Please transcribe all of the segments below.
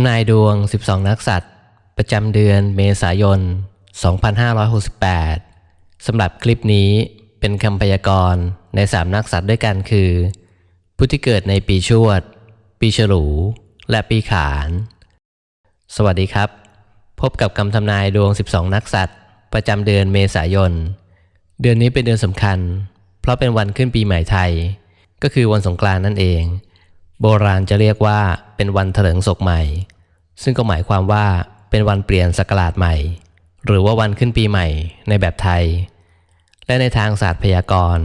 ำนายดวง 12 นักสัตว์ ประจำเดือนเมษายน 2568 สำหรับคลิปนี้เป็นคำพยากรณ์ใน 3 นักสัตว์ด้วยกันคือ ผู้ที่เกิดในปีชวด ปีฉลู และปีขาน สวัสดีครับ พบกับคำทำนายดวง 12 นักสัตว์ ประจำเดือนเมษายน เดือนนี้เป็นเดือนสำคัญ เพราะเป็นวันขึ้นปีใหม่ไทย ก็คือวันสงกรานต์นั่นเอง โบราณจะเรียกว่าเป็นวันเถลิงศกใหม่ ซึ่งก็หมายความว่าเป็นวันเปลี่ยนศักราชใหม่ หรือว่าวันขึ้นปีใหม่ในแบบไทย และในทางศาสตร์พยากรณ์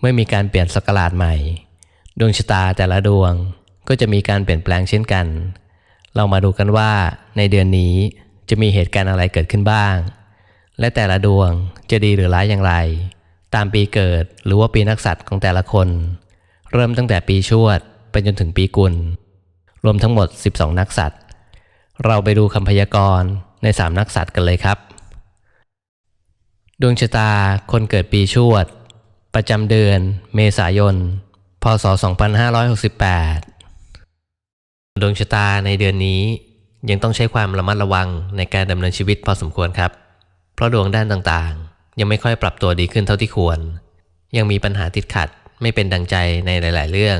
เมื่อมีการเปลี่ยนศักราชใหม่ ดวงชะตาแต่ละดวงก็จะมีการเปลี่ยนแปลงเช่นกัน เรามาดูกันว่าในเดือนนี้จะมีเหตุการณ์อะไรเกิดขึ้นบ้าง และแต่ละดวงจะดีหรือร้ายอย่างไร ตามปีเกิดหรือว่าปีนักษัตริย์ของแต่ละคน เริ่มตั้งแต่ปีชวด ไปจนถึงปีกุล รวมทั้งหมด 12 นักสัตว์ เราไปดูคำพยากรณ์ใน 3 นักสัตว์กันเลยครับ ดวงชะตาคนเกิดปีชวด ประจำเดือน เมษายน พศ 2568 ดวงชะตาในเดือนนี้ยังต้องใช้ความระมัดระวังในการดำเนินชีวิตพอสมควรครับ เพราะดวงด้านต่างๆ ยังไม่ค่อยปรับตัวดีขึ้นเท่าที่ควร ยังมีปัญหาติดขัดไม่เป็นดังใจในหลาย ๆ เรื่อง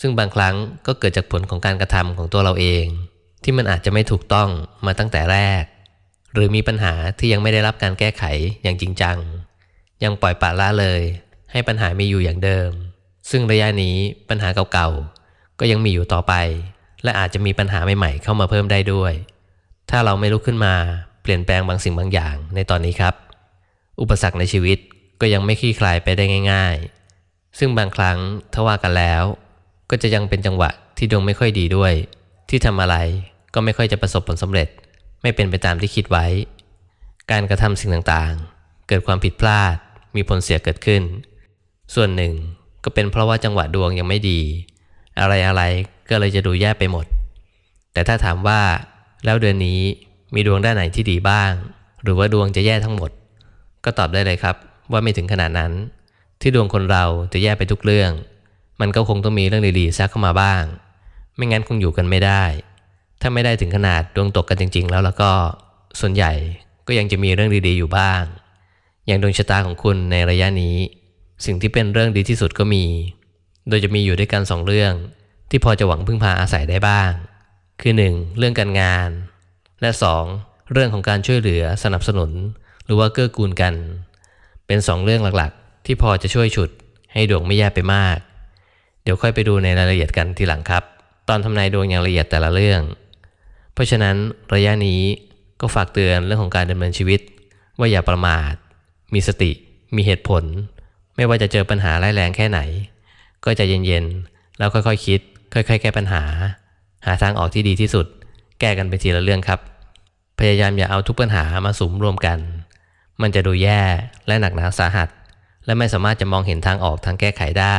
ซึ่งบางครั้งก็เกิดจากผลของการกระทำของตัวเราเอง ที่มันอาจจะไม่ถูกต้องมาตั้งแต่แรก หรือมีปัญหาที่ยังไม่ได้รับการแก้ไขอย่างจริงจัง ยังปล่อยปละละเลย ให้ปัญหามีอยู่อย่างเดิม ซึ่งระยะนี้ปัญหาเก่าๆก็ยังมีอยู่ต่อไป และอาจจะมีปัญหาใหม่ๆเข้ามาเพิ่มได้ด้วย ถ้าเราไม่ลุกขึ้นมาเปลี่ยนแปลงบางสิ่งบางอย่างในตอนนี้ครับ อุปสรรคในชีวิตก็ยังไม่คลี่คลายไปได้ง่าย ๆ ซึ่งบางครั้งถ้าว่ากันแล้ว ก็จะยังเป็นจังหวะที่ดวงไม่ค่อยดีด้วย ที่ทำอะไรก็ไม่ค่อยจะประสบผลสำเร็จ ไม่เป็นไปตามที่คิดไว้ การกระทำสิ่งต่างๆ เกิดความผิดพลาด มีผลเสียเกิดขึ้น ส่วนหนึ่งก็เป็นเพราะว่าจังหวะดวงยังไม่ดี อะไรๆก็เลยจะดูแย่ไปหมด แต่ถ้าถามว่าแล้วเดือนนี้มีดวงด้านไหนที่ดีบ้าง หรือว่าดวงจะแย่ทั้งหมด ก็ตอบได้เลยครับ ว่าไม่ถึงขนาดนั้น ที่ดวงคนเราจะแย่ไปทุกเรื่อง มันก็คงต้องมีเรื่องดีๆแทรกเข้ามาบ้าง ไม่งั้นคงอยู่กันไม่ได้ ถ้าไม่ได้ถึงขนาดดวงตกกันจริง ๆ แล้วแล้วก็ส่วนใหญ่ก็ยังจะมีเรื่องดีๆอยู่บ้าง อย่างดวงชะตาของคุณในระยะนี้ สิ่งที่เป็นเรื่องดีที่สุดก็มี โดยจะมีอยู่ด้วยกันสองเรื่อง ที่พอจะหวังพึ่งพาอาศัยได้บ้าง คือ 1. เรื่องการงาน และ 2. เรื่องของการช่วยเหลือสนับสนุน หรือว่าเกื้อกูลกัน เป็นสองเรื่องหลักๆ ที่พอจะช่วยฉุดให้ดวงไม่แย่ไปมาก ดี๋ยวค่อยไปดูในรายละเอียดกันทีหลังครับ ตอนทำนายดวงอย่างละเอียดแต่ละเรื่อง เพราะฉะนั้นระยะนี้ก็ฝากเตือนเรื่องของการดำเนินชีวิต ว่าอย่าประมาท มีสติ มีเหตุผล ไม่ว่าจะเจอปัญหาร้ายแรงแค่ไหน ก็จะเย็นๆ แล้วค่อยๆคคิด ค่อย ๆ แก้ปัญหา หาทางออกที่ดีที่สุด แก้กันไปทีละเรื่องครับ พยายามอย่าเอาทุกปัญหามาสุมรวมกัน มันจะดูแย่และหนักหนาสาหัส และไม่สามารถจะมองเห็นทางออกทางแก้ไขได้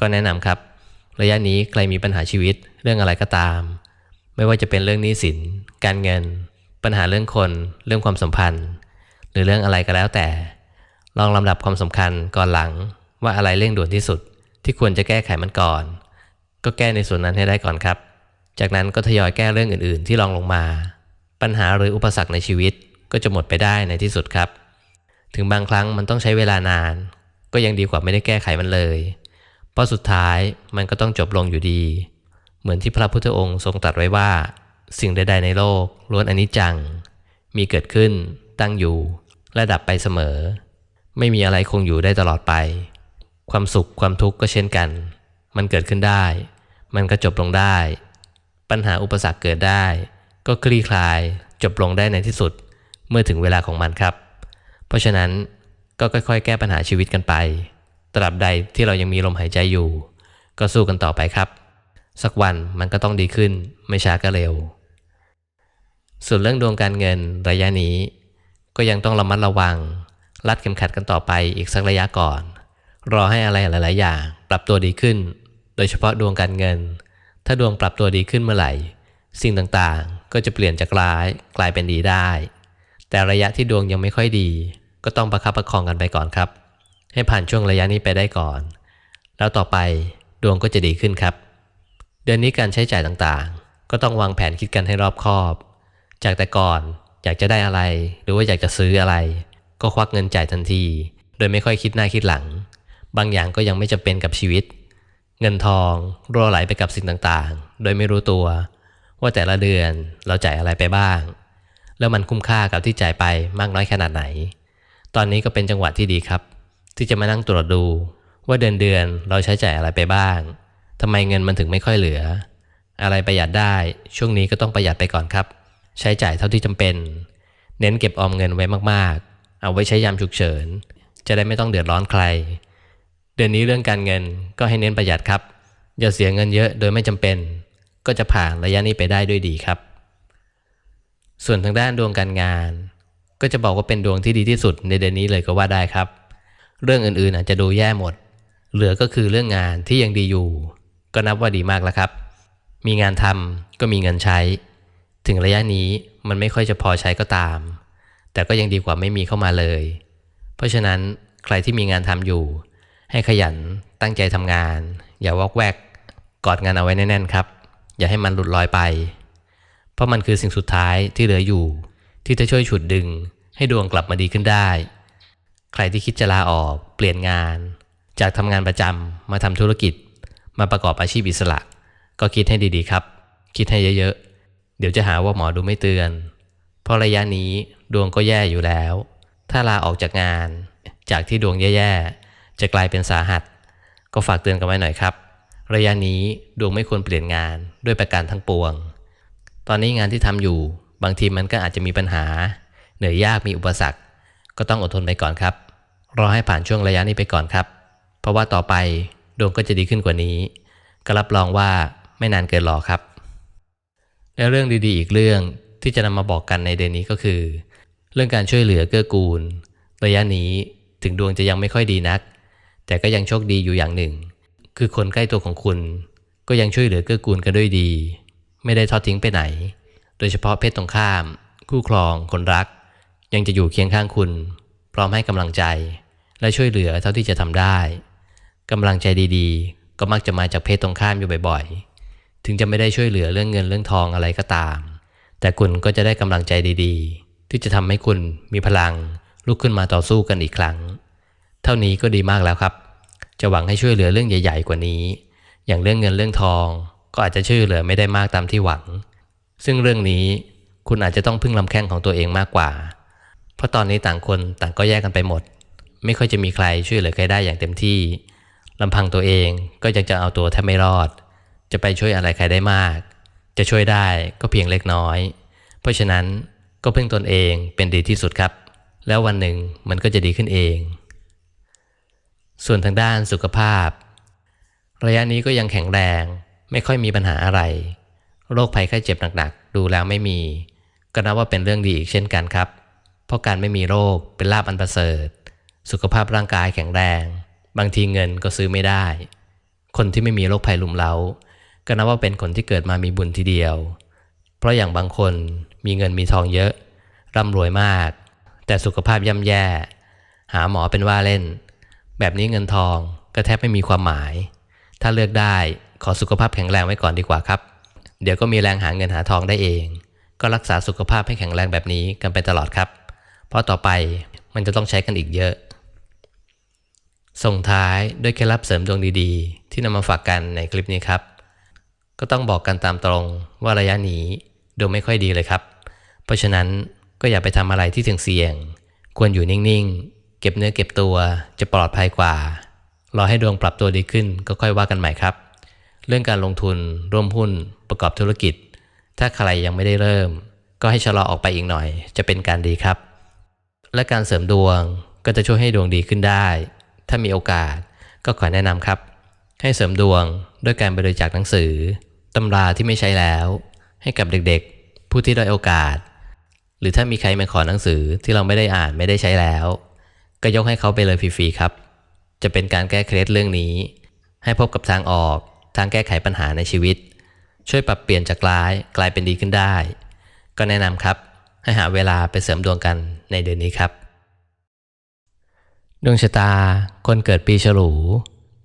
ก็แนะนำครับ ระยะนี้ใครมีปัญหาชีวิตเรื่องอะไรก็ตาม ไม่ว่าจะเป็นเรื่องหนี้สิน การเงิน ปัญหาเรื่องคน เรื่องความสัมพันธ์ หรือเรื่องอะไรก็แล้วแต่ ลองลำดับความสำคัญก่อนหลังว่าอะไรเร่งด่วนที่สุด ที่ควรจะแก้ไขมันก่อน ก็แก้ในส่วนนั้นให้ได้ก่อนครับ จากนั้นก็ทยอยแก้เรื่องอื่น ๆ ที่รองลงมา ปัญหาหรืออุปสรรคในชีวิตก็จะหมดไปได้ในที่สุดครับ ถึงบางครั้งมันต้องใช้เวลานาน ก็ยังดีกว่าไม่ได้แก้ไขมันเลย เพราะสุดท้ายมันก็ต้องจบลงอยู่ดี เหมือนที่พระพุทธองค์ทรงตรัสไว้ว่า สิ่งใดๆในโลกล้วนอนิจจัง มีเกิดขึ้น ตั้งอยู่และดับไปเสมอ ไม่มีอะไรคงอยู่ได้ตลอดไป ความสุขความทุกข์ก็เช่นกัน มันเกิดขึ้นได้ มันก็จบลงได้ ปัญหาอุปสรรคเกิดได้ ก็คลี่คลายจบลงได้ในที่สุด เมื่อถึงเวลาของมันครับ เพราะฉะนั้นก็ค่อยๆ แก้ปัญหาชีวิตกันไป ตราบใดที่เรายังมีลมหายใจอยู่ ก็สู้กันต่อไปครับ สักวันมันก็ต้องดีขึ้น ไม่ช้าก็เร็ว ส่วนเรื่องดวงการเงินระยะนี้ ก็ยังต้องระมัดระวัง รัดเข็มขัดกันต่อไปอีกสักระยะก่อน รอให้อะไรหลาย ๆ อย่าง ปรับตัวดีขึ้น โดยเฉพาะดวงการเงิน ถ้าดวงปรับตัวดีขึ้นเมื่อไหร่ สิ่งต่างๆ ก็จะเปลี่ยนจากร้ายกลายเป็นดีได้ แต่ระยะที่ดวงยังไม่ค่อยดี ก็ต้องประคับประคองกันไปก่อนครับ ให้ผ่านช่วงระยะนี้ไปได้ก่อน แล้วต่อไปดวงก็จะดีขึ้นครับ เดือนนี้การใช้จ่ายต่างๆ ก็ต้องวางแผนคิดกันให้รอบคอบ จากแต่ก่อนอยากจะได้อะไร หรือว่าอยากจะซื้ออะไร ก็ควักเงินจ่ายทันที โดยไม่ค่อยคิดหน้าคิดหลัง บางอย่างก็ยังไม่จำเป็นกับชีวิต เงินทองรั่วไหลไปกับสิ่งต่างๆ โดยไม่รู้ตัว ว่าแต่ละเดือนเราจ่ายอะไรไปบ้าง แล้วมันคุ้มค่ากับที่จ่ายไปมากน้อยขนาดไหน ตอนนี้ก็เป็นจังหวะที่ดีครับ ที่จะมานั่งตรวจดู ว่าเดือนเดือนเราใช้จ่ายอะไรไปบ้างทำไมเงินมันถึงไม่ค่อยเหลือ อะไรประหยัดได้ ช่วงนี้ก็ต้องประหยัดไปก่อนครับ ใช้จ่ายเท่าที่จำเป็น เน้นเก็บออมเงินไว้มากๆ เอาไว้ใช้ยามฉุกเฉิน จะได้ไม่ต้องเดือดร้อนใคร เดือนนี้เรื่องการเงินก็ให้เน้นประหยัดครับ อย่าเสียเงินเยอะโดยไม่จำเป็น ก็จะผ่านระยะนี้ไปได้ด้วยดีครับ ส่วนทางด้านดวงการงาน ก็จะบอกว่าเป็นดวงที่ดีที่สุดในเดือนนี้เลยก็ว่าได้ครับ เรื่องอื่นๆอาจจะดูแย่หมด เหลือก็คือเรื่องงานที่ยังดีอยู่ ก็นับว่าดีมากแล้วครับ มีงานทำก็มีเงินใช้ ถึงระยะนี้มันไม่ค่อยจะพอใช้ก็ตาม แต่ก็ยังดีกว่าไม่มีเข้ามาเลย เพราะฉะนั้นใครที่มีงานทำอยู่ ให้ขยันตั้งใจทำงาน อย่าวอกแวก กอดงานเอาไว้แน่นๆครับ อย่าให้มันหลุดลอยไป เพราะมันคือสิ่งสุดท้ายที่เหลืออยู่ ที่จะช่วยฉุดดึง ให้ดวงกลับมาดีขึ้นได้ ใครที่คิดจะลาออก เปลี่ยนงาน จากทำงานประจำมาทำธุรกิจ มาประกอบอาชีพอิสระ ก็คิดให้ดีๆครับ คิดให้เยอะๆ เดี๋ยวจะหาว่าหมอดูไม่เตือน เพราะระยะนี้ดวงก็แย่อยู่แล้ว ถ้าลาออกจากงาน จากที่ดวงแย่ๆ จะกลายเป็นสาหัส ก็ฝากเตือนกันไว้หน่อยครับ ระยะนี้ดวงไม่ควรเปลี่ยนงานด้วยประการทั้งปวง ตอนนี้งานที่ทำอยู่บางทีมันก็อาจจะมีปัญหา เหนื่อยยากมีอุปสรรค ก็ต้องอดทนไปก่อนครับ รอให้ผ่านช่วงระยะนี้ไปก่อนครับ เพราะว่าต่อไปดวงก็จะดีขึ้นกว่านี้ ก็รับรองว่าไม่นานเกินรอครับ และเรื่องดีๆ อีกเรื่องที่จะนำมาบอกกันในเดือนนี้ก็คือ เรื่องการช่วยเหลือเกื้อกูล ระยะนี้ถึงดวงจะยังไม่ค่อยดีนัก แต่ก็ยังโชคดีอยู่อย่างหนึ่ง คือคนใกล้ตัวของคุณ ก็ยังช่วยเหลือเกื้อกูลกันด้วยดี ไม่ได้ทอดทิ้งไปไหน โดยเฉพาะเพศตรงข้าม คู่ครอง คนรัก ยังจะอยู่เคียงข้างคุณ พร้อมให้กำลังใจ และช่วยเหลือเท่าที่จะทำได้กำลังใจดีๆ ก็มักจะมาจากเพศตรงข้ามอยู่บ่อยๆ ถึงจะไม่ได้ช่วยเหลือเรื่องเงินเรื่องทองอะไรก็ตาม แต่คุณก็จะได้กำลังใจดีๆ ที่จะทำให้คุณมีพลังลุกขึ้นมาต่อสู้กันอีกครั้ง เท่านี้ก็ดีมากแล้วครับ จะหวังให้ช่วยเหลือเรื่องใหญ่ ๆ กว่านี้ อย่างเรื่องเงินเรื่องทอง ก็อาจจะช่วยเหลือไม่ได้มากตามที่หวัง ซึ่งเรื่องนี้คุณอาจจะต้องพึ่งลำแข้งของตัวเองมากกว่า เพราะตอนนี้ต่างคนต่างก็แยกกันไปหมด ไม่ค่อยจะมีใครช่วยเหลือใครได้อย่างเต็มที่ลำพังตัวเองก็ยังจะเอาตัวแทบไม่รอด จะไปช่วยอะไรใครได้มาก จะช่วยได้ก็เพียงเล็กน้อย เพราะฉะนั้นก็พึ่งตนเองเป็นดีที่สุดครับ แล้ววันหนึ่งมันก็จะดีขึ้นเอง ส่วนทางด้านสุขภาพ ระยะนี้ก็ยังแข็งแรง ไม่ค่อยมีปัญหาอะไร โรคภัยไข้เจ็บหนักๆ ดูแล้วไม่มี ก็นับว่าเป็นเรื่องดีอีกเช่นกันครับ เพราะการไม่มีโรคเป็นลาบอันประเสริฐ สุขภาพร่างกายแข็งแรง บางทีเงินก็ซื้อไม่ได้ คนที่ไม่มีโรคภัยลุมเล้า ก็นับว่าเป็นคนที่เกิดมามีบุญทีเดียว เพราะอย่างบางคนมีเงินมีทองเยอะ ร่ำรวยมาก แต่สุขภาพย่ำแย่ หาหมอเป็นว่าเล่น แบบนี้เงินทองก็แทบไม่มีความหมาย ถ้าเลือกได้ขอสุขภาพแข็งแรงไว้ก่อนดีกว่าครับ เดี๋ยวก็มีแรงหาเงินหาทองได้เอง ก็รักษาสุขภาพให้แข็งแรงแบบนี้กันไปตลอดครับ เพราะต่อไปมันจะต้องใช้กันอีกเยอะ ส่งท้ายด้วยเคล็ดลับเสริมดวงดีๆ ที่นำมาฝากกันในคลิปนี้ครับ ก็ต้องบอกกันตามตรงว่าระยะนี้ดวงไม่ค่อยดีเลยครับ เพราะฉะนั้นก็อย่าไปทำอะไรที่เสี่ยง ควรอยู่นิ่งๆ เก็บเนื้อเก็บตัวจะปลอดภัยกว่า รอให้ดวงปรับตัวดีขึ้นก็ค่อยว่ากันใหม่ครับ เรื่องการลงทุนร่วมหุ้นประกอบธุรกิจ ถ้าใครยังไม่ได้เริ่ม ก็ให้ชะลอออกไปอีกหน่อย จะเป็นการดีครับ และการเสริมดวงก็จะช่วยให้ดวงดีขึ้นได้ ถ้ามีโอกาสก็ขอแนะนำครับ ให้เสริมดวงด้วยการบริจาคหนังสือตำราที่ไม่ใช้แล้ว ให้กับเด็กๆ ผู้ที่ได้โอกาส หรือถ้ามีใครมาขอหนังสือที่เราไม่ได้อ่านไม่ได้ใช้แล้ว ก็ยกให้เขาไปเลยฟรีๆครับ จะเป็นการแก้เคล็ดเรื่องนี้ ให้พบกับทางออกทางแก้ไขปัญหาในชีวิต ช่วยปรับเปลี่ยนจากร้ายกลายเป็นดีขึ้นได้ ก็แนะนำครับ ให้หาเวลาไปเสริมดวงกันในเดือนนี้ครับ ดวงชะตา คนเกิดปีฉลู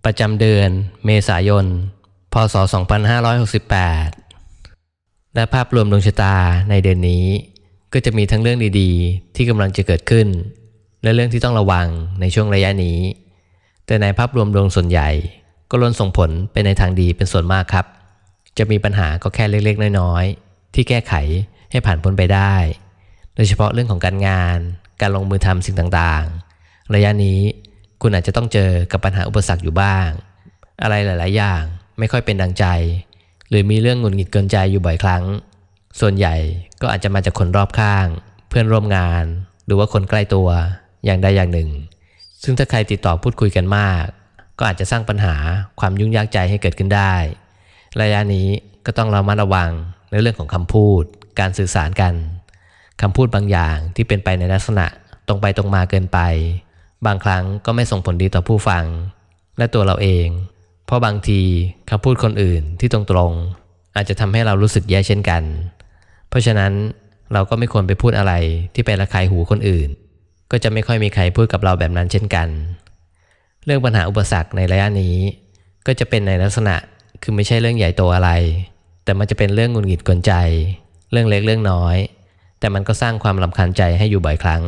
ประจำเดือน เมษายน พศ 2568 และภาพรวมดวงชะตาในเดือนนี้ ก็จะมีทั้งเรื่องดีๆ ที่กำลังจะเกิดขึ้น และเรื่องที่ต้องระวังในช่วงระยะนี้ แต่ในภาพรวมดวงส่วนใหญ่ ก็ล้วนส่งผลไปในทางดีเป็นส่วนมากครับ จะมีปัญหาก็แค่เล็กๆ น้อยๆ ที่แก้ไขให้ผ่านพ้นไปได้ โดยเฉพาะเรื่องของการงาน การลงมือทำสิ่งต่างๆ ระยะนี้คุณอาจจะต้องเจอกับปัญหาอุปสรรคอยู่บ้าง อะไรหลาย ๆ อย่างไม่ค่อยเป็นดังใจ หรือมีเรื่องหงุดหงิดเกินใจอยู่บ่อยครั้ง ส่วนใหญ่ก็อาจจะมาจากคนรอบข้าง เพื่อนร่วมงาน หรือว่าคนใกล้ตัวอย่างใดอย่างหนึ่ง ซึ่งถ้าใครติดต่อพูดคุยกันมาก ก็อาจจะสร้างปัญหาความยุ่งยากใจให้เกิดขึ้นได้ ระยะนี้ก็ต้องระมัดระวังในเรื่องของคำพูด การสื่อสารกันคำพูดบางอย่างที่เป็นไปในลักษณะตรงไปตรงมาเกินไป บางครั้งก็ไม่ส่งผลดีต่อผู้ฟัง และตัวเราเอง เพราะบางทีคำพูดคนอื่นที่ตรงๆ อาจจะทำให้เรารู้สึกแย่เช่นกัน เพราะฉะนั้นเราก็ไม่ควรไปพูดอะไรที่ไประคายหูคนอื่น ก็จะไม่ค่อยมีใครพูดกับเราแบบนั้นเช่นกัน เรื่องปัญหาอุปสรรคในระยะนี้ ก็จะเป็นในลักษณะคือไม่ใช่เรื่องใหญ่โตอะไร แต่มันจะเป็นเรื่องงุดหงิดกวนใจ เรื่องเล็กเรื่องน้อย แต่มันก็สร้างความลำคาญใจให้อยู่บ่อยครั้ง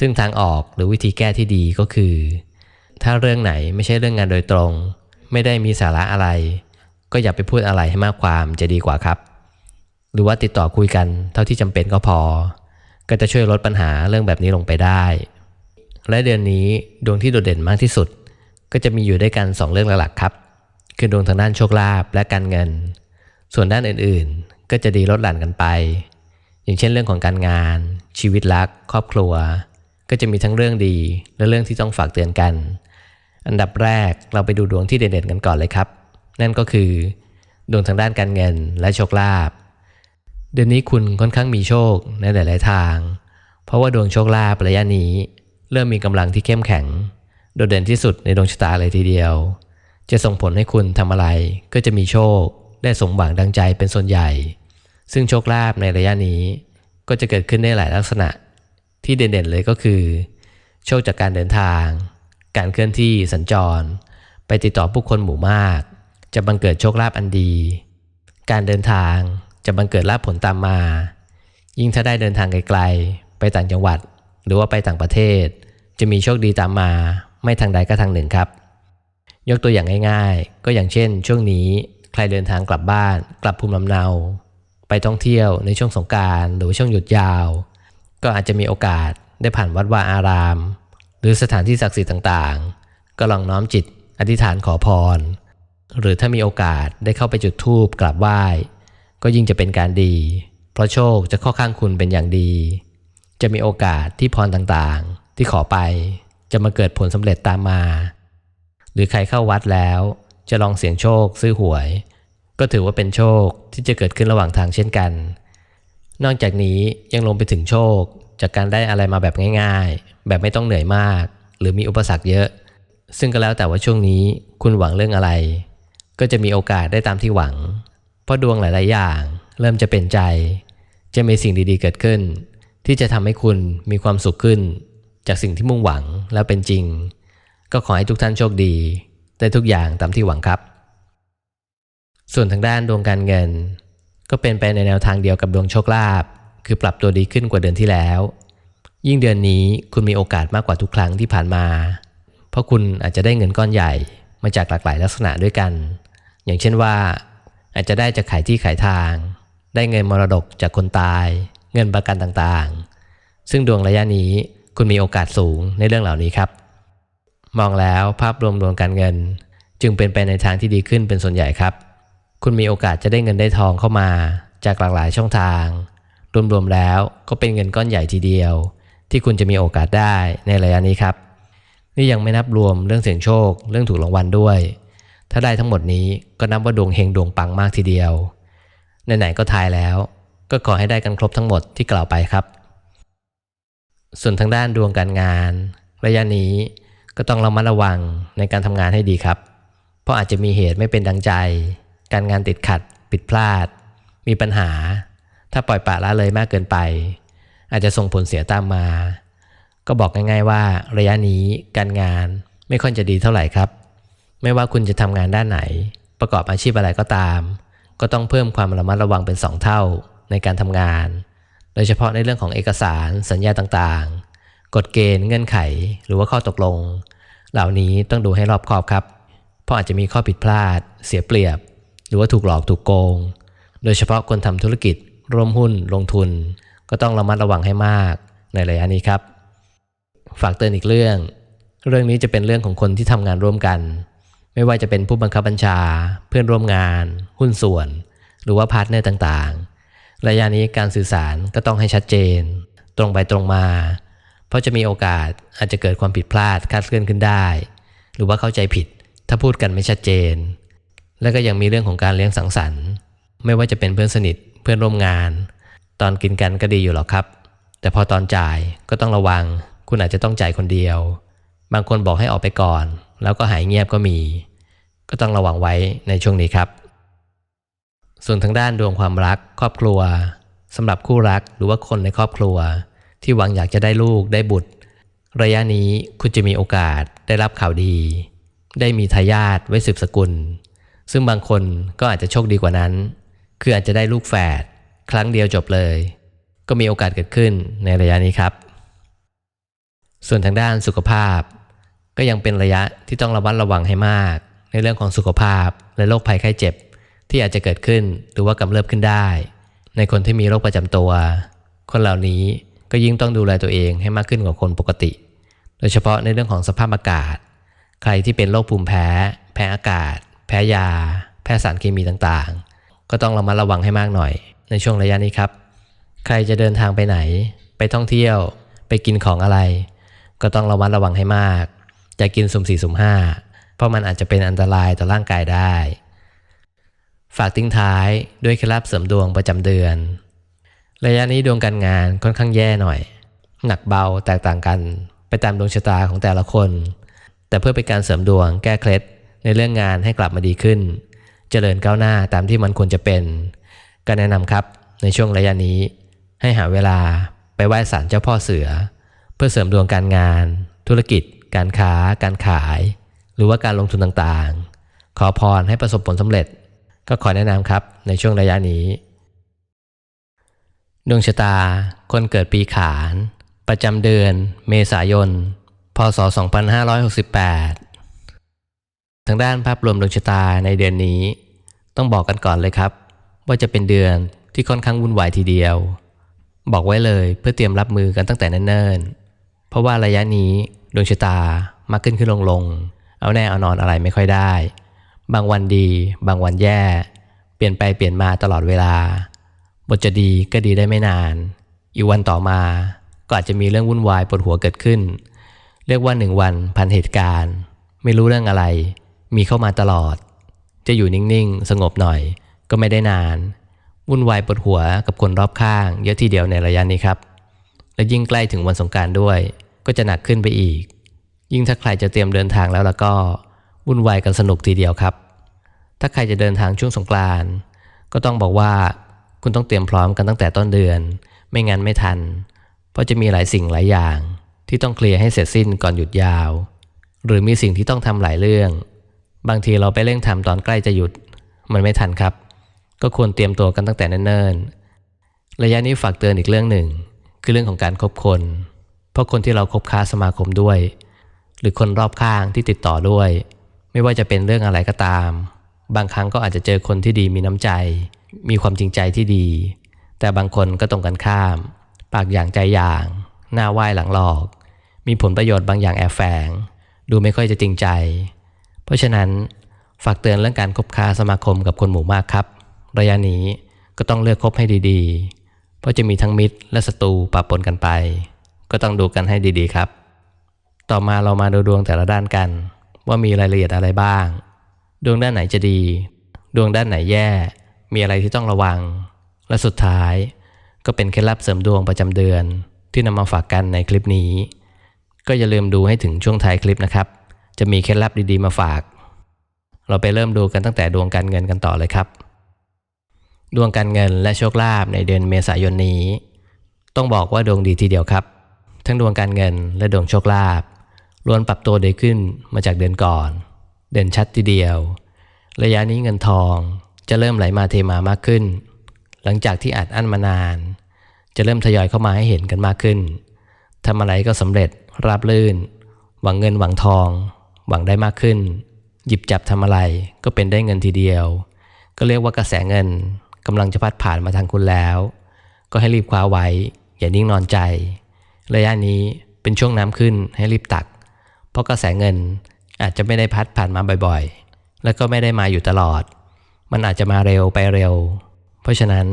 ซึ่งทางออกหรือวิธีแก้ที่ดีก็คือ ถ้าเรื่องไหนไม่ใช่เรื่องงานโดยตรง ไม่ได้มีสาระอะไร ก็อย่าไปพูดอะไรให้มากความจะดีกว่าครับ หรือว่าติดต่อคุยกันเท่าที่จำเป็นก็พอ ก็จะช่วยลดปัญหาเรื่องแบบนี้ลงไปได้ และเดือนนี้ดวงที่โดดเด่นมากที่สุด ก็จะมีอยู่ด้วยกัน 2 เรื่องหลักๆครับ คือดวงทางด้านโชคลาภและการเงิน ส่วนด้านอื่นๆ ก็จะดีลดหลั่นกันไป อย่างเช่นเรื่องของการงาน ชีวิตรัก ครอบครัว ก็จะมีทั้งเรื่องดีและเรื่องที่ต้องฝากเตือนกัน อันดับแรกเราไปดูดวงที่เด่นๆกันก่อนเลยครับ นั่นก็คือ ดวงทางด้านการเงินและโชคลาภ เดือนนี้คุณค่อนข้างมีโชคในหลาย ๆ ทาง เพราะว่าดวงโชคลาภระยะนี้ เริ่มมีกำลังที่เข้มแข็ง โดดเด่นที่สุดในดวงชะตาเลยทีเดียว จะส่งผลให้คุณทำอะไรก็จะมีโชคได้สมหวังดังใจเป็นส่วนใหญ่ ซึ่งโชคลาภในระยะนี้ก็จะเกิดขึ้นได้หลายลักษณะ ที่เด่นๆเลยก็คือ โชคจากการเดินทาง การเคลื่อนที่สัญจร ไปติดต่อผู้คนหมู่มาก จะบังเกิดโชคลาภอันดี การเดินทางจะบังเกิดลาภผลตามมา ยิ่งถ้าได้เดินทางไกลๆ ไปต่างจังหวัด หรือว่าไปต่างประเทศ จะมีโชคดีตามมา ไม่ทางใดก็ทางหนึ่งครับ ยกตัวอย่างง่ายๆ ก็อย่างเช่น ช่วงนี้ใครเดินทางกลับบ้าน กลับภูมิลำเนา ไปท่องเที่ยวในช่วงสงการหรือว่าช่วงหยุดยาว ก็อาจจะมีโอกาสได้ผ่านวัดวาอาราม หรือสถานที่ศักดิ์สิทธิ์ต่างๆ ก็ลองน้อมจิตอธิษฐานขอพร หรือถ้ามีโอกาสได้เข้าไปจุดธูปกราบไหว้ ก็ยิ่งจะเป็นการดี เพราะโชคจะเข้าข้างคุณเป็นอย่างดี จะมีโอกาสที่พรต่างๆ ที่ขอไปจะมาเกิดผลสำเร็จตามมา หรือใครเข้าวัดแล้ว จะลองเสี่ยงโชคซื้อหวย ก็ถือว่าเป็นโชคที่จะเกิดขึ้นระหว่างทางเช่นกัน นอกจากนี้ยังลงไปถึงโชค จากการได้อะไรมาแบบง่ายๆ แบบไม่ต้องเหนื่อยมาก หรือมีอุปสรรคเยอะ ซึ่งก็แล้วแต่ว่าช่วงนี้คุณหวังเรื่องอะไร ก็จะมีโอกาสได้ตามที่หวัง เพราะดวงหลาย ๆ อย่าง เริ่มจะเป็นใจ จะมีสิ่งดีๆเกิดขึ้น ที่จะทำให้คุณมีความสุขขึ้น จากสิ่งที่มุ่งหวังแล้วเป็นจริง ก็ขอให้ทุกท่านโชคดีได้ทุกอย่างตามที่หวังครับ ส่วนทางด้านดวงการเงิน ก็เป็นไปในแนวทางเดียวกับดวงโชคลาภคือปรับตัวดีขึ้นกว่าเดือนที่แล้ว ยิ่งเดือนนี้คุณมีโอกาสมากกว่าทุกครั้งที่ผ่านมา เพราะคุณอาจจะได้เงินก้อนใหญ่มาจากหลากหลายลักษณะด้วยกัน อย่างเช่นว่า อาจจะได้จากขายที่ขายทาง ได้เงินมรดกจากคนตาย เงินประกันต่างๆ ซึ่งดวงระยะนี้คุณมีโอกาสสูงในเรื่องเหล่านี้ครับ มองแล้วภาพรวมดวงการเงิน จึงเป็นไปในทางที่ดีขึ้นเป็นส่วนใหญ่ครับ คุณมีโอกาสจะได้เงินได้ทองเข้ามา จากหลากหลายช่องทาง รวมๆแล้วก็เป็นเงินก้อนใหญ่ทีเดียว ที่คุณจะมีโอกาสได้ในระยะนี้ครับ นี่ยังไม่นับรวมเรื่องเสี่ยงโชค เรื่องถูกรางวัลด้วย ถ้าได้ทั้งหมดนี้ก็นับว่าดวงเฮงดวงปังมากทีเดียวไหนๆก็ทายแล้ว ก็ขอให้ได้กันครบทั้งหมดที่กล่าวไปครับ ส่วนทางด้านดวงการงาน ระยะนี้ก็ต้องระมัดระวังในการทำงานให้ดีครับ เพราะอาจจะมีเหตุไม่เป็นดังใจ การงานติดขัด ผิดพลาด มีปัญหา ถ้าปล่อยปละละเลยมากเกินไป อาจจะส่งผลเสียตามมา ก็บอกง่ายๆว่า ระยะนี้การงานไม่ค่อยจะดีเท่าไหร่ครับ ไม่ว่าคุณจะทำงานด้านไหน ประกอบอาชีพอะไรก็ตาม ก็ต้องเพิ่มความระมัดระวังเป็น 2 เท่าในการทำงาน โดยเฉพาะในเรื่องของเอกสารสัญญาต่างๆ กฎเกณฑ์เงื่อนไขหรือว่าข้อตกลง เหล่านี้ต้องดูให้รอบคอบครับ เพราะอาจจะมีข้อผิดพลาด เสียเปรียบ รือว่าถูกหลอกถูกโกง โดยเฉพาะคนทำธุรกิจ ร่วมหุ้นลงทุน ก็ต้องระมัดระวังให้มากในระยะนี้ครับ ฝากเตือนอีกเรื่อง เรื่องนี้จะเป็นเรื่องของคนที่ทำงานร่วมกัน ไม่ว่าจะเป็นผู้บังคับบัญชา เพื่อนร่วมงาน หุ้นส่วน หรือว่าพาร์ทเนอร์ต่างๆ ระยะนี้การสื่อสารก็ต้องให้ชัดเจน ตรงไปตรงมา เพราะจะมีโอกาสอาจจะเกิดความผิดพลาดคาดเคลื่อนขึ้นได้ หรือว่าเข้าใจผิด ถ้าพูดกันไม่ชัดเจน และก็ยังมีเรื่องของการเลี้ยงสังสรรค์ ไม่ว่าจะเป็นเพื่อนสนิทเพื่อนร่วมงาน ตอนกินกันก็ดีอยู่หรอกครับ แต่พอตอนจ่ายก็ต้องระวัง คุณอาจจะต้องจ่ายคนเดียว บางคนบอกให้ออกไปก่อน แล้วก็หายเงียบก็มี ก็ต้องระวังไว้ในช่วงนี้ครับ ส่วนทางด้านดวงความรัก ครอบครัวสำหรับคู่รักหรือว่าคนในครอบครัว ที่หวังอยากจะได้ลูกได้บุตร ระยะนี้คุณจะมีโอกาสได้รับข่าวดี ได้มีทายาทไว้สืบสกุล ซึ่งบางคนก็อาจจะโชคดีกว่านั้น คืออาจจะได้ลูกแฝดครั้งเดียวจบเลย ก็มีโอกาสเกิดขึ้นในระยะนี้ครับ ส่วนทางด้านสุขภาพ ก็ยังเป็นระยะที่ต้องระมัดระวังให้มาก ในเรื่องของสุขภาพและโรคภัยไข้เจ็บ ที่อาจจะเกิดขึ้นหรือว่ากำเริบขึ้นได้ ในคนที่มีโรคประจำตัว คนเหล่านี้ก็ยิ่งต้องดูแลตัวเองให้มากขึ้นกว่าคนปกติ โดยเฉพาะในเรื่องของสภาพอากาศ ใครที่เป็นโรคภูมิแพ้ แพ้อากาศ พ้ยา แพ้สารเคมีต่างๆ ก็ต้องระมัดระวังให้มากหน่อย ในช่วงระยะนี้ครับ ใครจะเดินทางไปไหน ไปท่องเที่ยว ไปกินของอะไร ก็ต้องระมัดระวังให้มากอย่ากินสุ่มสี่สุ่มห้าเพราะมันอาจจะเป็นอันตรายต่อร่างกายได้ ฝากทิ้งท้ายด้วยเคล็ดลับเสริมดวงประจำเดือน ระยะนี้ดวงการงานค่อนข้างแย่หน่อย หนักเบาแตกต่างกัน ไปตามดวงชะตาของแต่ละคน แต่เพื่อเป็นการเสริมดวงแก้เคล็ด ในเรื่องงานให้กลับมาดีขึ้น เจริญก้าวหน้าตามที่มันควรจะเป็น ก็แนะนำครับในช่วงระยะนี้ ให้หาเวลาไปไหว้ศาลเจ้าพ่อเสือ เพื่อเสริมดวงการงาน ธุรกิจ การค้า การขาย หรือว่าการลงทุนต่างๆ ขอพรให้ประสบผลสำเร็จ ก็ขอแนะนำครับในช่วงระยะนี้ดวงชะตา คนเกิดปีขาน ประจำเดือน เมษายน พศ 2568 ทางด้านภาพรวมดวงชะตาในเดือนนี้ ต้องบอกกันก่อนเลยครับ ว่าจะเป็นเดือนที่ค่อนข้างวุ่นวายทีเดียว บอกไว้เลยเพื่อเตรียมรับมือกันตั้งแต่เนิ่นๆเพราะว่าระยะนี้ดวงชะตามาขึ้นขึ้นลงลงๆเอาแน่เอานอนอะไรไม่ค่อยได้ บางวันดี บางวันแย่ เปลี่ยนไปเปลี่ยนมาตลอดเวลา บทจะดีก็ดีได้ไม่นาน อีกวันต่อมาก็อาจจะมีเรื่องวุ่นวายปวดหัวเกิดขึ้น เรียกว่าหนึ่งวันพันเหตุการณ์ ไม่รู้เรื่องอะไร มีเข้ามาตลอด จะอยู่นิ่งๆ สงบหน่อย ก็ไม่ได้นาน วุ่นวายปวดหัวกับคนรอบข้าง เยอะทีเดียวในระยะนี้ครับ และยิ่งใกล้ถึงวันสงการด้วย ก็จะหนักขึ้นไปอีก ยิ่งถ้าใครจะเตรียมเดินทางแล้วแล้วก็ วุ่นวายกันสนุกทีเดียวครับ ถ้าใครจะเดินทางช่วงสงกรานต์ก็ต้องบอกว่าคุณต้องเตรียมพร้อมกันตั้งแต่ต้นเดือน ไม่งั้นไม่ทัน เพราะจะมีหลายสิ่งหลายอย่าง ที่ต้องเคลียร์ให้เสร็จสิ้นก่อนหยุดยาว หรือมีสิ่งที่ต้องทำหลายเรื่อง บางทีเราไปเร่งทำตอนใกล้จะหยุด มันไม่ทันครับ ก็ควรเตรียมตัวกันตั้งแต่เนิ่นๆระยะนี้ฝากเตือนอีกเรื่องหนึ่ง คือเรื่องของการคบคน เพราะคนที่เราคบค้าสมาคมด้วย หรือคนรอบข้างที่ติดต่อด้วย ไม่ว่าจะเป็นเรื่องอะไรก็ตาม บางครั้งก็อาจจะเจอคนที่ดีมีน้ำใจ มีความจริงใจที่ดี แต่บางคนก็ตรงกันข้าม ปากอย่างใจอย่าง หน้าไหว้หลังหลอก มีผลประโยชน์บางอย่างแอบแฝง ดูไม่ค่อยจะจริงใจ เพราะฉะนั้นฝากเตือนเรื่องการคบค้าสมาคมกับคนหมู่มากครับ ระยะนี้ก็ต้องเลือกคบให้ดีๆ เพราะจะมีทั้งมิตรและศัตรูปะปนกันไป ก็ต้องดูกันให้ดีๆครับ ต่อมาเรามาดูดวงแต่ละด้านกัน ว่ามีรายละเอียดอะไรบ้าง ดวงด้านไหนจะดี ดวงด้านไหนแย่ มีอะไรที่ต้องระวัง และสุดท้าย ก็เป็นเคล็ดลับเสริมดวงประจำเดือนที่นำมาฝากกันในคลิปนี้ ก็อย่าลืมดูให้ถึงช่วงท้ายคลิปนะครับ จะมีเคล็ดลับดีๆมาฝาก เราไปเริ่มดูกันตั้งแต่ดวงการเงินกันต่อเลยครับ ดวงการเงินและโชคลาภในเดือนเมษายนนี้ ต้องบอกว่าดวงดีทีเดียวครับ ทั้งดวงการเงินและดวงโชคลาภล้วนปรับตัวดีขึ้นมาจากเดือนก่อน เด่นชัดทีเดียว ระยะนี้เงินทองจะเริ่มไหลมาเทมามากขึ้น หลังจากที่อัดอั้นมานาน จะเริ่มทยอยเข้ามาให้เห็นกันมากขึ้นทำอะไรก็สำเร็จราบรื่น หวังเงินหวังทอง หวังได้มากขึ้น หยิบจับทำอะไรก็เป็นได้เงินทีเดียว ก็เรียกว่ากระแสเงินกำลังจะพัดผ่านมาทางคุณแล้ว ก็ให้รีบคว้าไว้ อย่านิ่งนอนใจ ระยะนี้เป็นช่วงน้ำขึ้นให้รีบตัก เพราะกระแสเงินอาจจะไม่ได้พัดผ่านมาบ่อยๆ แล้วก็ไม่ได้มาอยู่ตลอด มันอาจจะมาเร็วไปเร็ว เพราะฉะนั้น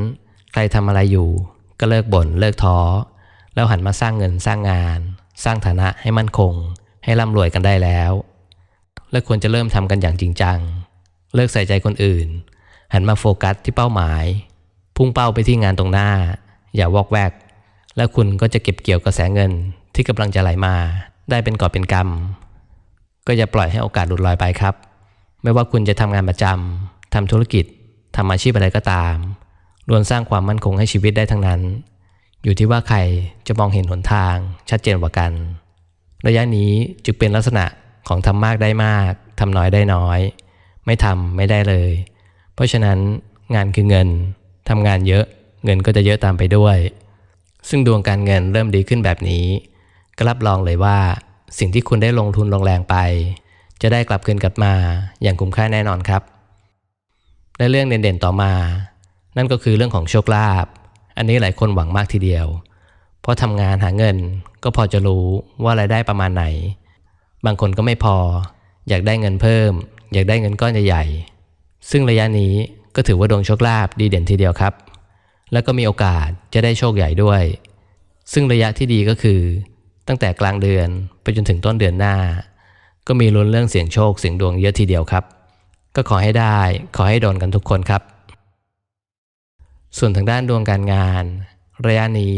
ใครทำอะไรอยู่ ก็เลิกบ่นเลิกท้อ แล้วหันมาสร้างเงินสร้างงาน สร้างฐานะให้มั่นคง ให้ร่ำรวยกันได้แล้ว และควรจะเริ่มทำกันอย่างจริงจัง เลิกใส่ใจคนอื่น หันมาโฟกัสที่เป้าหมาย พุ่งเป้าไปที่งานตรงหน้า อย่าวอกแวก แล้วคุณก็จะเก็บเกี่ยวกระแสเงินที่กำลังจะไหลมา ได้เป็นกอบเป็นกำก็อย่าปล่อยให้โอกาสหลุดลอยไปครับ ไม่ว่าคุณจะทำงานประจำทำธุรกิจทำอาชีพอะไรก็ตามล้วนสร้างความมั่นคงให้ชีวิตได้ทั้งนั้น อยู่ที่ว่าใครจะมองเห็นหนทางชัดเจนกว่ากัน ระยะนี้จึงเป็นลักษณะ ของทำมากได้มากทำน้อยได้น้อย ไม่ทำไม่ได้เลย เพราะฉะนั้นงานคือเงินทำงานเยอะเงินก็จะเยอะตามไปด้วย ซึ่งดวงการเงินเริ่มดีขึ้นแบบนี้ ก็รับรองเลยว่า สิ่งที่คุณได้ลงทุนลงแรงไป จะได้กลับคืนกลับมาอย่างคุ้มค่าแน่นอนครับ และเรื่องเด่นๆต่อมา นั่นก็คือเรื่องของโชคลาภอันนี้หลายคนหวังมากทีเดียว เพราะทำงานหาเงินก็พอจะรู้ว่ารายได้ประมาณไหน บางคนก็ไม่พอ อยากได้เงินเพิ่ม อยากได้เงินก้อนใหญ่ๆ ซึ่งระยะนี้ก็ถือว่าดวงโชคลาภดีเด่นทีเดียวครับ แล้วก็มีโอกาสจะได้โชคใหญ่ด้วย ซึ่งระยะที่ดีก็คือ ตั้งแต่กลางเดือนไปจนถึงต้นเดือนหน้า ก็มีลุ้นเรื่องเสี่ยงโชคเสี่ยงดวงเยอะทีเดียวครับ ก็ขอให้ได้ขอให้โดนกันทุกคนครับ ส่วนทางด้านดวงการงาน ระยะนี้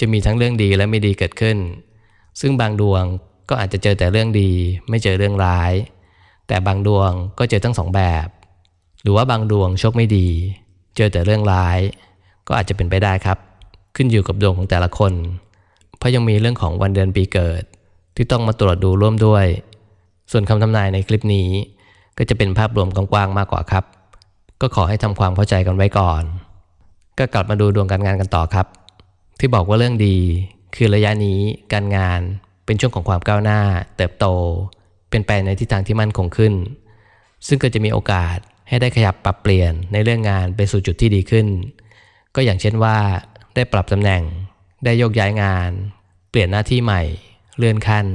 จะมีทั้งเรื่องดีและไม่ดีเกิดขึ้น ซึ่งบางดวง ก็อาจจะเจอแต่เรื่องดี ไม่เจอเรื่องร้าย แต่บางดวงก็เจอทั้งสองแบบ หรือว่าบางดวงโชคไม่ดี เจอแต่เรื่องร้าย ก็อาจจะเป็นไปได้ครับ ขึ้นอยู่กับดวงของแต่ละคน เพราะยังมีเรื่องของวันเดือนปีเกิด ที่ต้องมาตรวจดูร่วมด้วย ส่วนคำทำนายในคลิปนี้ ก็จะเป็นภาพรวมกว้างๆมากกว่าครับ ก็ขอให้ทำความเข้าใจกันไว้ก่อน ก็กลับมาดูดวงการงานกันต่อครับ ที่บอกว่าเรื่องดีคือระยะนี้การงาน เป็นช่วงของความก้าวหน้า เติบโต เป็นไปในทิศทางที่มั่นคงขึ้น ซึ่งก็จะมีโอกาสให้ได้ขยับปรับเปลี่ยนในเรื่องงานไปสู่จุดที่ดีขึ้น ก็อย่างเช่นว่า ได้ปรับตำแหน่ง ได้โยกย้ายงาน เปลี่ยนหน้าที่ใหม่ เลื่อนขั้น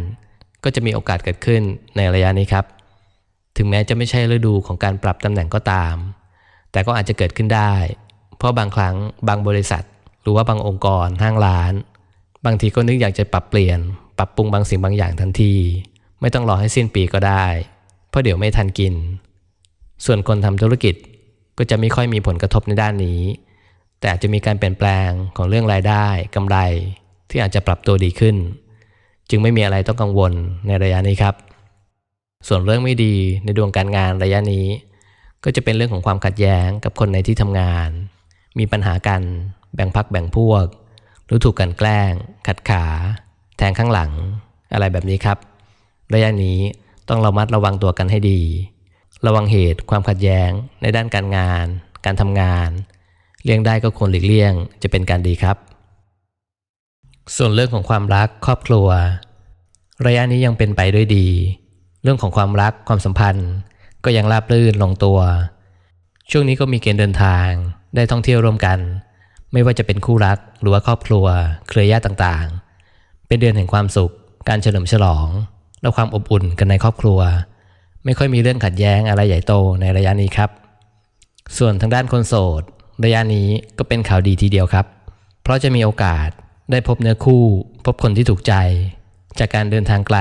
ก็จะมีโอกาสเกิดขึ้นในระยะนี้ครับ ถึงแม้จะไม่ใช่ฤดูของการปรับตำแหน่งก็ตาม แต่ก็อาจจะเกิดขึ้นได้ เพราะบางครั้งบางบริษัท หรือว่าบางองค์กรห้างร้าน บางทีก็นึกอยากจะปรับเปลี่ยน ปรับปรุงบางสิ่งบางอย่างทันที ไม่ต้องรอให้สิ้นปีก็ได้ เพราะเดี๋ยวไม่ทันกิน ส่วนคนทำธุรกิจก็จะไม่ค่อยมีผลกระทบในด้านนี้ แต่อาจจะมีการเปลี่ยนแปลงของเรื่องรายได้กำไร ที่อาจจะปรับตัวดีขึ้น จึงไม่มีอะไรต้องกังวลในระยะนี้ครับ ส่วนเรื่องไม่ดีในดวงการงานระยะนี้ ก็จะเป็นเรื่องของความขัดแย้งกับคนในที่ทำงาน มีปัญหากัน แบ่งพักแบ่งพวก หรือถูกกันแกล้ง ขัดขา แทงข้างหลัง อะไรแบบนี้ครับ ระยะนี้ต้องระมัดระวังตัวกันให้ดี ระวังเหตุความขัดแย้งในด้านการงาน การทำงาน เลี่ยงได้ก็ควรหลีกเลี่ยงจะเป็นการดีครับ ส่วนเรื่องของความรักครอบครัว ระยะนี้ยังเป็นไปด้วยดี เรื่องของความรักความสัมพันธ์ ก็ยังราบรื่นลงตัว ช่วงนี้ก็มีเกณฑ์เดินทางได้ท่องเที่ยวร่วมกัน ไม่ว่าจะเป็นคู่รักหรือว่าครอบครัว เครือญาติต่างๆ เป็นเดือนแห่งความสุข การเฉลิมฉลอง และความอบอุ่นกันในครอบครัว ไม่ค่อยมีเรื่องขัดแย้งอะไรใหญ่โตในระยะนี้ครับ ส่วนทางด้านคนโสด ระยะนี้ก็เป็นข่าวดีทีเดียวครับ เพราะจะมีโอกาสได้พบเนื้อคู่ พบคนที่ถูกใจ จากการเดินทางไกล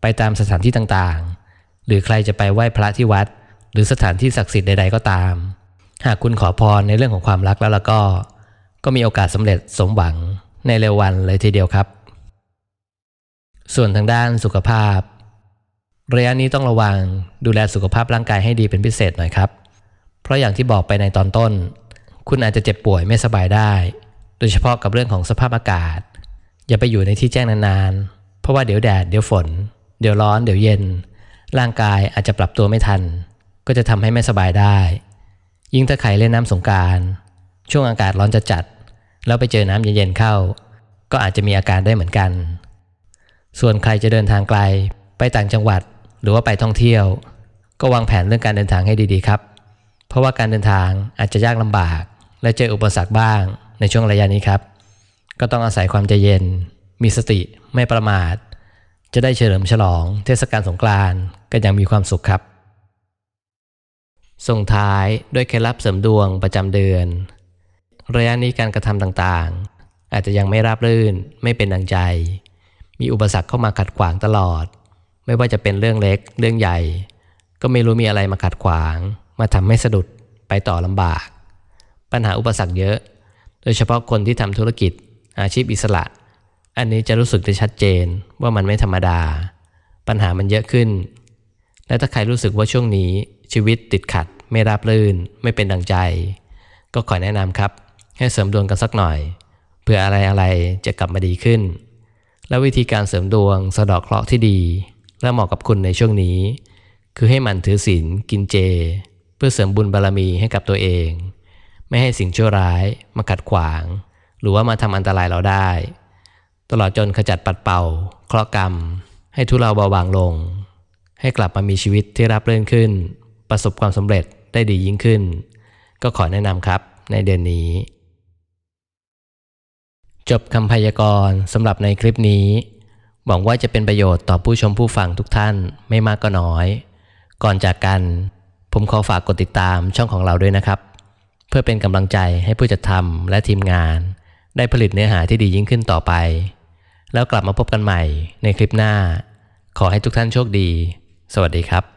ไปตามสถานที่ต่างๆ หรือใครจะไปไหว้พระที่วัด หรือสถานที่ศักดิ์สิทธิ์ใด ๆ ก็ตาม หากคุณขอพรในเรื่องของความรักแล้วล่ะก็ ก็มีโอกาสสำเร็จสมหวังในเร็ววันเลยทีเดียวครับ ส่วนทางด้านสุขภาพ ระยะนี้ต้องระวังดูแลสุขภาพร่างกายให้ดีเป็นพิเศษหน่อยครับ เพราะอย่างที่บอกไปในตอนต้น คุณอาจจะเจ็บป่วยไม่สบายได้ โดยเฉพาะกับเรื่องของสภาพอากาศ อย่าไปอยู่ในที่แจ้งนานๆ เพราะว่าเดี๋ยวแดดเดี๋ยวฝน เดี๋ยวร้อนเดี๋ยวเย็น ร่างกายอาจจะปรับตัวไม่ทัน ก็จะทำให้ไม่สบายได้ ยิ่งถ้าใครเล่นน้ำสงการช่วงอากาศร้อนจะจัดแล้วไปเจอน้ำเย็นๆเข้า ก็อาจจะมีอาการได้เหมือนกัน ส่วนใครจะเดินทางไกล ไปต่างจังหวัดหรือว่าไปท่องเที่ยว ก็วางแผนเรื่องการเดินทางให้ดีๆครับ เพราะว่าการเดินทางอาจจะยากลำบาก และเจออุปสรรคบ้างในช่วงระยะนี้ครับ ก็ต้องอาศัยความใจเย็น มีสติไม่ประมาท จะได้เฉลิมฉลองเทศกาลสงกรานต์กันอย่างมีความสุขครับ ส่งท้ายด้วยเคล็ดลับเสริมดวงประจำเดือน ระยะนี้การกระทำต่างๆ อาจจะยังไม่ราบรื่นไม่เป็นดังใจ มีอุปสรรคเข้ามาขัดขวางตลอด ไม่ว่าจะเป็นเรื่องเล็กเรื่องใหญ่ ก็ไม่รู้มีอะไรมาขัดขวาง มาทำให้สะดุดไปต่อลำบาก ปัญหาอุปสรรคเยอะ โดยเฉพาะคนที่ทำธุรกิจ อาชีพอิสระ อันนี้จะรู้สึกได้ชัดเจนว่ามันไม่ธรรมดา ปัญหามันเยอะขึ้น และถ้าใครรู้สึกว่าช่วงนี้ ชีวิตติดขัด ไม่ราบรื่น ไม่เป็นดังใจ ก็ขอแนะนำครับ ให้เสริมดวงกันสักหน่อยเพื่ออะไรอะไรจะกลับมาดีขึ้น และวิธีการเสริมดวงสะดอกเคราะห์ที่ดี และเหมาะกับคุณในช่วงนี้ คือให้หมันถือศีลกินเจ เพื่อเสริมบุญบารมีให้กับตัวเอง ไม่ให้สิ่งชั่วร้ายมาขัดขวาง หรือว่ามาทำอันตรายเราได้ ตลอดจนขจัดปัดเป่า เคราะห์กรรม ให้ทุเลาเบาบางลง ให้กลับมามีชีวิตที่รับเรื่นขึ้น ประสบความสำเร็จได้ดียิ่งขึ้น ก็ขอแนะนำครับในเดือนนี้ จบคำพยากรณ์สำหรับในคลิปนี้ หวังว่าจะเป็นประโยชน์ต่อผู้ชมผู้ฟังทุกท่านไม่มากก็น้อย ก่อนจากกัน ผมขอฝากกดติดตามช่องของเราด้วยนะครับ เพื่อเป็นกำลังใจให้ผู้จัดทำและทีมงาน ได้ผลิตเนื้อหาที่ดียิ่งขึ้นต่อไป แล้วกลับมาพบกันใหม่ในคลิปหน้า ขอให้ทุกท่านโชคดี สวัสดีครับ